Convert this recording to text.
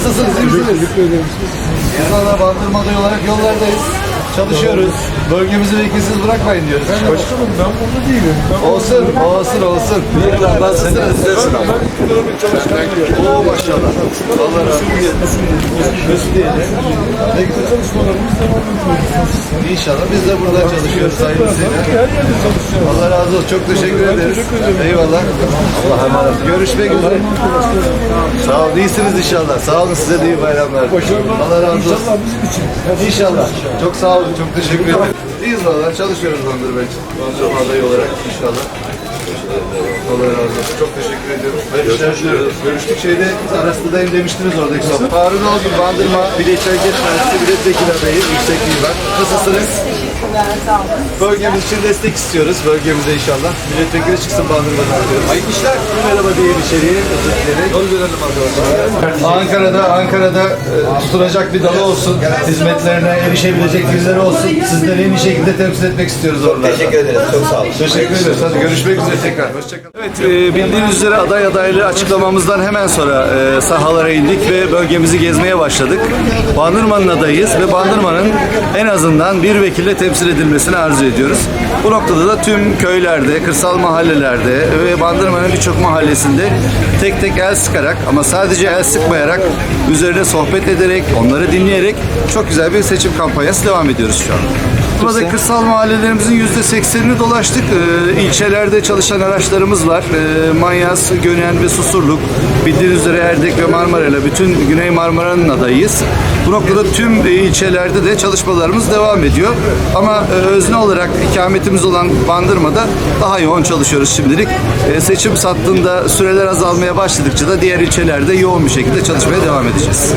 Nasılsınız? iyi misiniz? Biz valla bandırmada olarak yollardayız. Çalışıyoruz. Bölgemizi vekilsiz bırakmayın diyoruz. Başkanım ben burada değilim. Ben Olsun, olsun, olsun. Nasılsınız? Oo maşallah. Allah razı olsun. Mesut diyelim. Ne güzel. çalışmalarımız devam ediyoruz. İnşallah biz de burada çalışıyoruz hayırlısıyla. Her yerde çalışacağım. Allah razı olsun. Çok teşekkür Ben ederiz. Eyvallah. Allah'a emanet. Görüşmek üzere. Sağ olun. İyisiniz inşallah. Sağ olun. Size de iyi bayramlar. Allah razı olsun. İnşallah bizim için. İnşallah. Çok sağ olun. Çok teşekkür ederim. İyiyiz valla. Çalışıyoruz Bandırma için. Bandırma adayı olarak inşallah. Allah razı olsun. Çok teşekkür ediyorum. Diliyorum. Görüştük şeyde Arastı'dayım demiştiniz oradaki sohbet. Harun Olgun Bandırma Milliyetçi Hareket Partisi milletvekili adayı Yüksek Mimarı. Nasılsınız? Teşekkürler, sağ olun. Bölgemiz için destek istiyoruz. Bölgemize inşallah. Milletvekili çıksın Bandırma'dan diyoruz. Hayırlı işler. Merhaba diyelim içeriye. Özür dilerim. Yol Ankara'da, Ankara'da e, tutunacak bir dalı olsun. Hizmetlerine erişebilecek birileri olsun. Sizleri en iyi şekilde temsil etmek istiyoruz oralarda. Teşekkür ederiz. Çok sağ olun. Teşekkür ederiz. Hadi görüşmek üzere tekrar. Hoşçakalın. Evet, e, bildiğiniz üzere aday adaylığı açıklamamızdan hemen sonra e, sahalara indik ve bölgemizi gezmeye başladık. Bandırma'nın adayız ve Bandırma'nın en azından bir vekille temsil edilmesini arzu ediyoruz. Bu noktada da tüm köylerde, kırsal mahallelerde ve Bandırma'nın birçok mahallesinde tek tek el sıkarak ama sadece el sıkmayarak üzerine sohbet ederek, onları dinleyerek çok güzel bir seçim kampanyası devam ediyoruz şu an. Burada kırsal mahallelerimizin yüzde seksenini dolaştık. Ee, ilçelerde çalışan araçlarımız var. Ee, Manyas, Gönen ve Susurluk. Bildiğiniz üzere Erdek ve Marmara'yla bütün Güney Marmara'nın adayıyız. Bu noktada tüm e, ilçelerde de çalışmalarımız devam ediyor. Ama e, özne olarak ikametimiz olan Bandırma'da daha yoğun çalışıyoruz şimdilik. E, seçim sattığında süreler azalmaya başladıkça da diğer ilçelerde yoğun bir şekilde çalışmaya devam edeceğiz.